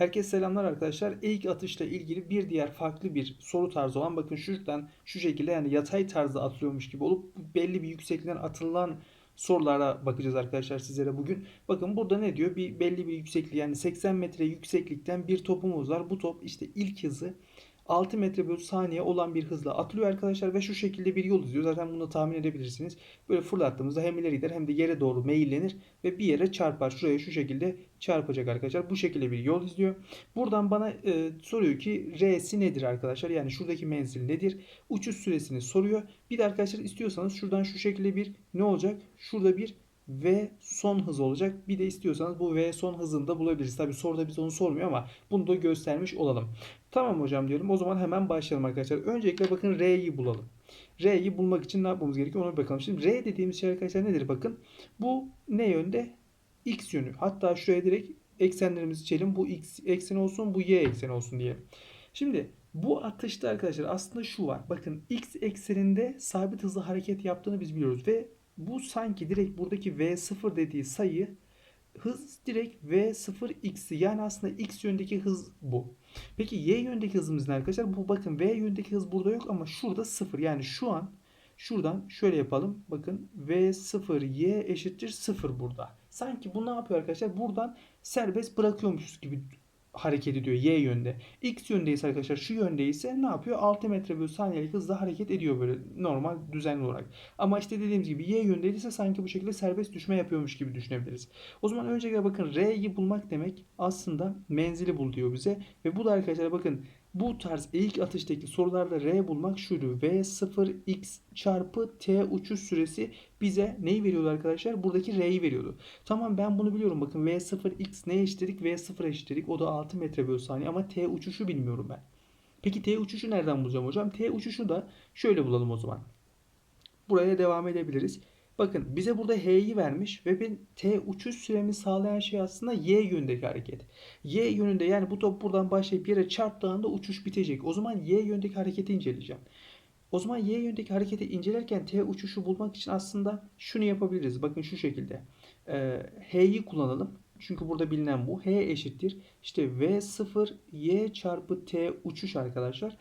Herkese selamlar arkadaşlar. İlk atışla ilgili bir diğer farklı bir soru tarzı olan bakın şuradan şu şekilde yani yatay tarzda atılıyormuş gibi olup belli bir yükseklikten atılan sorulara bakacağız arkadaşlar sizlere bugün. Bakın burada ne diyor? Bir belli bir yükseklik yani 80 metre yükseklikten bir topumuz var. Bu top işte ilk hızı 6 metre bölü saniye olan bir hızla atılıyor arkadaşlar ve şu şekilde bir yol izliyor. Zaten bunu tahmin edebilirsiniz. Böyle fırlattığımızda hem ileri gider hem de yere doğru meyillenir ve bir yere çarpar. Şuraya şu şekilde çarpacak arkadaşlar. Bu şekilde bir yol izliyor. Buradan bana e, soruyor ki R'si nedir arkadaşlar? Yani şuradaki menzil nedir? Uçuş süresini soruyor. Bir de arkadaşlar istiyorsanız şuradan şu şekilde bir ne olacak? Şurada bir V son hız olacak. Bir de istiyorsanız bu V son hızını da bulabiliriz. Tabi soruda biz onu sormuyor ama bunu da göstermiş olalım. Tamam hocam diyorum. O zaman hemen başlayalım arkadaşlar. Öncelikle bakın R'yi bulalım. R'yi bulmak için ne yapmamız gerekiyor ona bakalım. Şimdi R dediğimiz şey arkadaşlar nedir bakın. Bu ne yönde? X yönü. Hatta şuraya direkt eksenlerimizi çizelim. Bu X ekseni olsun bu Y ekseni olsun diye. Şimdi bu atışta arkadaşlar aslında şu var. Bakın X ekseninde sabit hızlı hareket yaptığını biz biliyoruz ve bu sanki direkt buradaki V0 dediği sayı hız direkt V0x'i yani aslında x yöndeki hız bu. Peki y yöndeki hızımız ne arkadaşlar? Bu bakın v yöndeki hız burada yok ama şurada 0. Yani şu an şuradan şöyle yapalım. Bakın V0y eşittir 0 burada. Sanki bu ne yapıyor arkadaşlar? Buradan serbest bırakıyormuşuz gibi hareket ediyor y yönde. X yöndeyse arkadaşlar şu yönde ise ne yapıyor? 6 metre bölü saniyelik hızla hareket ediyor böyle normal düzenli olarak. Ama işte dediğimiz gibi y yöndeyse sanki bu şekilde serbest düşme yapıyormuş gibi düşünebiliriz. O zaman öncelikle bakın R'yi bulmak demek aslında menzili bul diyor bize. Ve bu da arkadaşlar bakın bu tarz ilk atıştaki sorularda R bulmak şuydu. V0x çarpı t uçuş süresi bize neyi veriyordu arkadaşlar? Buradaki R'yi veriyordu. Tamam ben bunu biliyorum. Bakın V0x ne eşitledik? V0 eşitledik. O da 6 metre bölü saniye ama t uçuşu bilmiyorum ben. Peki t uçuşu nereden bulacağım hocam? T uçuşu da şöyle bulalım o zaman. Buraya devam edebiliriz. Bakın bize burada H'yi vermiş ve ben T uçuş süremi sağlayan şey aslında Y yönündeki hareket. Y yönünde yani bu top buradan başlayıp yere çarptığında uçuş bitecek. O zaman Y yönündeki hareketi inceleyeceğim. O zaman Y yönündeki hareketi incelerken T uçuşu bulmak için aslında şunu yapabiliriz. Bakın şu şekilde. Ee, H'yi kullanalım. Çünkü burada bilinen bu. H eşittir. İşte V0 Y çarpı T uçuş arkadaşlar.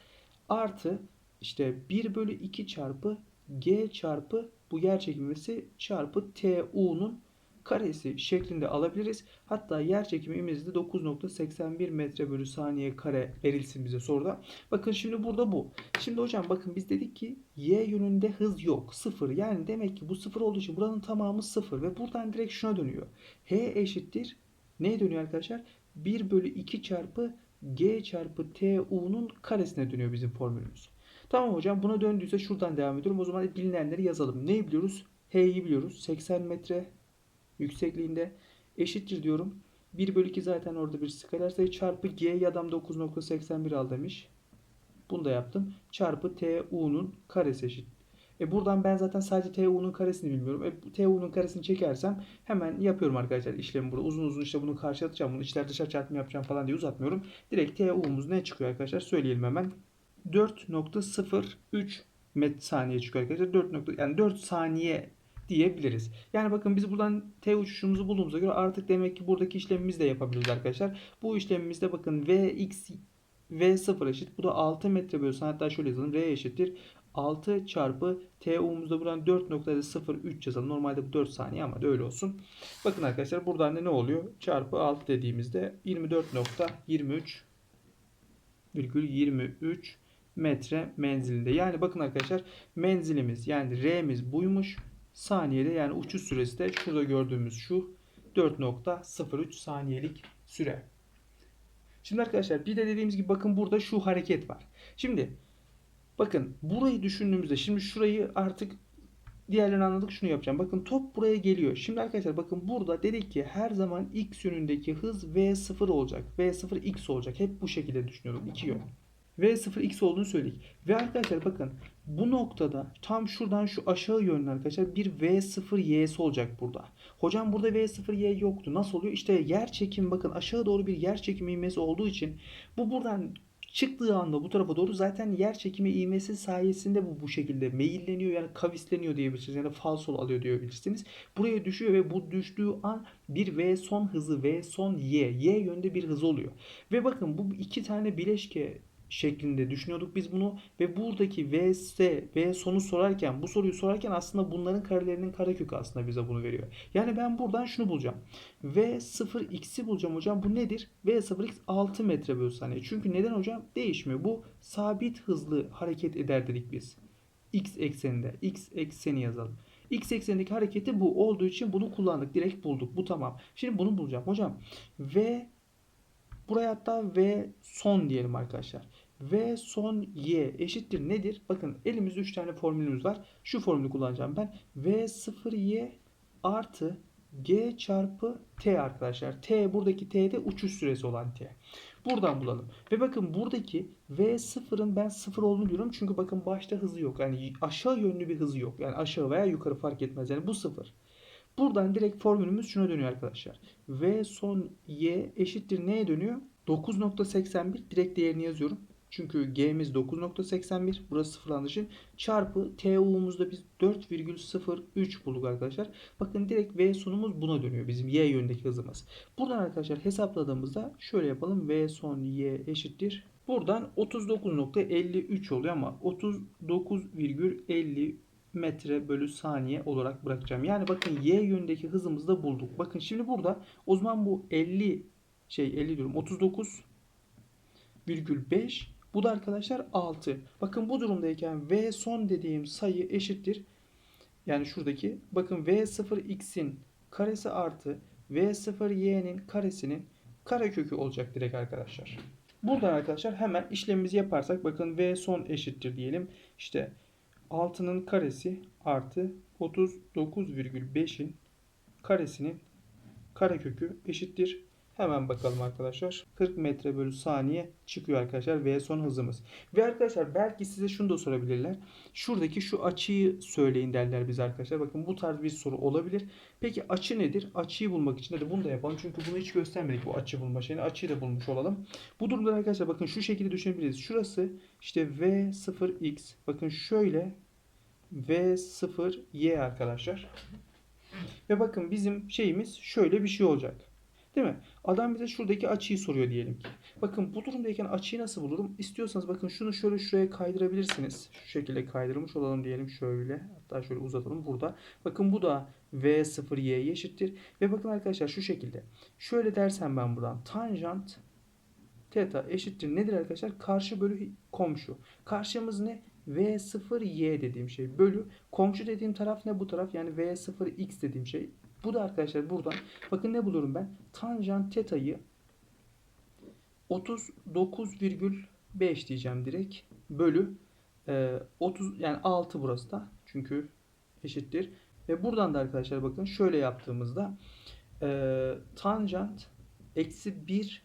Artı işte 1 bölü 2 çarpı G çarpı bu yer çekimimizi çarpı TU'nun karesi şeklinde alabiliriz. Hatta yer çekimimiz de 9.81 metre bölü saniye kare verilsin bize soruda. Bakın şimdi burada bu. Şimdi hocam bakın biz dedik ki y yönünde hız yok. Sıfır. Yani demek ki bu sıfır olduğu için buranın tamamı sıfır. Ve buradan direkt şuna dönüyor. H eşittir. Neye dönüyor arkadaşlar? 1 bölü 2 çarpı G çarpı TU'nun karesine dönüyor bizim formülümüz. Tamam hocam buna döndüyse şuradan devam ediyorum. O zaman bilinenleri yazalım. Ne biliyoruz? H'yi biliyoruz. 80 metre yüksekliğinde eşittir diyorum. 1 bölü 2 zaten orada bir skaler sayı çarpı G'yi adam 9.81 al demiş. Bunu da yaptım. Çarpı TU'nun karesi eşit. E buradan ben zaten sadece TU'nun karesini bilmiyorum. E TU'nun karesini çekersem hemen yapıyorum arkadaşlar işlemi burada. Uzun uzun işte bunu karşı atacağım. Bunu içler dışarı çarpma yapacağım falan diye uzatmıyorum. Direkt TU'muz ne çıkıyor arkadaşlar? Söyleyelim hemen. 4.03 met saniye çıkıyor arkadaşlar. 4 nokta, yani 4 saniye diyebiliriz. Yani bakın biz buradan t uçuşumuzu bulduğumuza göre artık demek ki buradaki işlemimizi de yapabiliriz arkadaşlar. Bu işlemimizde bakın vx v0 eşit. Bu da 6 metre bölü saniye. Hatta şöyle yazalım. r eşittir. 6 çarpı TU'muzda buradan 4.03 yazalım. Normalde bu 4 saniye ama öyle olsun. Bakın arkadaşlar buradan da ne oluyor? Çarpı 6 dediğimizde 24.23 virgül 23 metre menzilinde. Yani bakın arkadaşlar menzilimiz yani R'miz buymuş. Saniyede yani uçuş süresi de şurada gördüğümüz şu 4.03 saniyelik süre. Şimdi arkadaşlar bir de dediğimiz gibi bakın burada şu hareket var. Şimdi bakın burayı düşündüğümüzde şimdi şurayı artık diğerlerini anladık şunu yapacağım. Bakın top buraya geliyor. Şimdi arkadaşlar bakın burada dedik ki her zaman x yönündeki hız v0 olacak. v0 x olacak. Hep bu şekilde düşünüyorum. iki yön. V0x olduğunu söyledik. Ve arkadaşlar bakın bu noktada tam şuradan şu aşağı yönlü arkadaşlar bir V0y'si olacak burada. Hocam burada V0y yoktu. Nasıl oluyor? İşte yer çekim bakın aşağı doğru bir yer çekimi ivmesi olduğu için bu buradan Çıktığı anda bu tarafa doğru zaten yer çekimi ivmesi sayesinde bu bu şekilde meyilleniyor yani kavisleniyor diyebilirsiniz ya da falsol alıyor diyebilirsiniz. Buraya düşüyor ve bu düştüğü an bir V son hızı V son Y. Y yönde bir hız oluyor. Ve bakın bu iki tane bileşke şeklinde düşünüyorduk biz bunu ve buradaki VS V sonu sorarken bu soruyu sorarken aslında bunların karelerinin karekökü aslında bize bunu veriyor. Yani ben buradan şunu bulacağım. V0x'i bulacağım hocam. Bu nedir? V0x 6 metre bölü saniye. Çünkü neden hocam? Değişmiyor. Bu sabit hızlı hareket eder dedik biz. X ekseninde. X ekseni yazalım. X eksenindeki hareketi bu olduğu için bunu kullandık. Direkt bulduk. Bu tamam. Şimdi bunu bulacağım. Hocam V buraya hatta V son diyelim arkadaşlar. V son Y eşittir nedir? Bakın elimizde 3 tane formülümüz var. Şu formülü kullanacağım ben. V0Y artı G çarpı T arkadaşlar. T buradaki T'de uçuş süresi olan T. Buradan bulalım. Ve bakın buradaki V0'ın ben 0 olduğunu diyorum. Çünkü bakın başta hızı yok. Yani aşağı yönlü bir hızı yok. Yani aşağı veya yukarı fark etmez. Yani bu 0. Buradan direkt formülümüz şuna dönüyor arkadaşlar. V son Y eşittir neye dönüyor? 9.81 direkt değerini yazıyorum. Çünkü G'miz 9.81. Burası sıfırlandığı için. Çarpı TU'muzda biz 4,03 bulduk arkadaşlar. Bakın direkt V sonumuz buna dönüyor. Bizim Y yönündeki hızımız. Buradan arkadaşlar hesapladığımızda şöyle yapalım. V son Y eşittir. Buradan 39.53 oluyor ama 39,50 metre bölü saniye olarak bırakacağım. Yani bakın Y yönündeki hızımızı da bulduk. Bakın şimdi burada o zaman bu 50 şey 50 diyorum 39,5 bu da arkadaşlar 6. Bakın bu durumdayken V son dediğim sayı eşittir. Yani şuradaki bakın V0x'in karesi artı V0y'nin karesinin karekökü olacak direkt arkadaşlar. Buradan arkadaşlar hemen işlemimizi yaparsak bakın V son eşittir diyelim. İşte 6'nın karesi artı 39,5'in karesinin karekökü eşittir. Hemen bakalım arkadaşlar. 40 metre bölü saniye çıkıyor arkadaşlar V son hızımız. Ve arkadaşlar belki size şunu da sorabilirler. Şuradaki şu açıyı söyleyin derler bize arkadaşlar. Bakın bu tarz bir soru olabilir. Peki açı nedir? Açıyı bulmak için de bunu da yapalım. Çünkü bunu hiç göstermedik bu açı bulma şeyini. Açıyı da bulmuş olalım. Bu durumda arkadaşlar bakın şu şekilde düşünebiliriz. Şurası işte V0x. Bakın şöyle V0y arkadaşlar. Ve bakın bizim şeyimiz şöyle bir şey olacak. Değil mi? Adam bize şuradaki açıyı soruyor diyelim ki. Bakın bu durumdayken açıyı nasıl bulurum? İstiyorsanız bakın şunu şöyle şuraya kaydırabilirsiniz. Şu şekilde kaydırmış olalım diyelim şöyle. Hatta şöyle uzatalım burada. Bakın bu da V0y eşittir. Ve bakın arkadaşlar şu şekilde. Şöyle dersem ben buradan tanjant theta eşittir nedir arkadaşlar? Karşı bölü komşu. Karşımız ne? V0y dediğim şey bölü komşu dediğim taraf ne bu taraf yani V0x dediğim şey. Bu da arkadaşlar buradan bakın ne bulurum ben? Tanjant teta'yı 39,5 diyeceğim direkt bölü e, 30 yani 6 burası da çünkü eşittir. Ve buradan da arkadaşlar bakın şöyle yaptığımızda e, tanjant eksi 1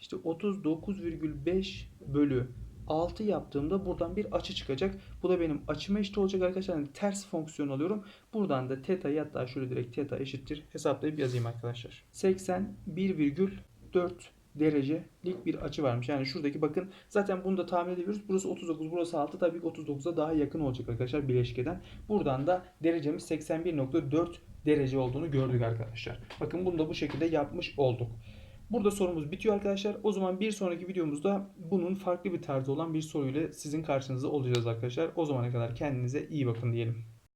işte 39,5 bölü 6 yaptığımda buradan bir açı çıkacak. Bu da benim açıma eşit olacak arkadaşlar. Yani ters fonksiyon alıyorum. Buradan da teta'yı hatta şöyle direkt teta eşittir hesaplayıp yazayım arkadaşlar. 81,4 derecelik bir açı varmış. Yani şuradaki bakın zaten bunu da tahmin ediyoruz. Burası 39, burası 6. Tabii ki 39'a daha yakın olacak arkadaşlar bileşkeden. Buradan da derecemiz 81.4 derece olduğunu gördük arkadaşlar. Bakın bunu da bu şekilde yapmış olduk. Burada sorumuz bitiyor arkadaşlar. O zaman bir sonraki videomuzda bunun farklı bir tarzı olan bir soruyla sizin karşınızda olacağız arkadaşlar. O zamana kadar kendinize iyi bakın diyelim.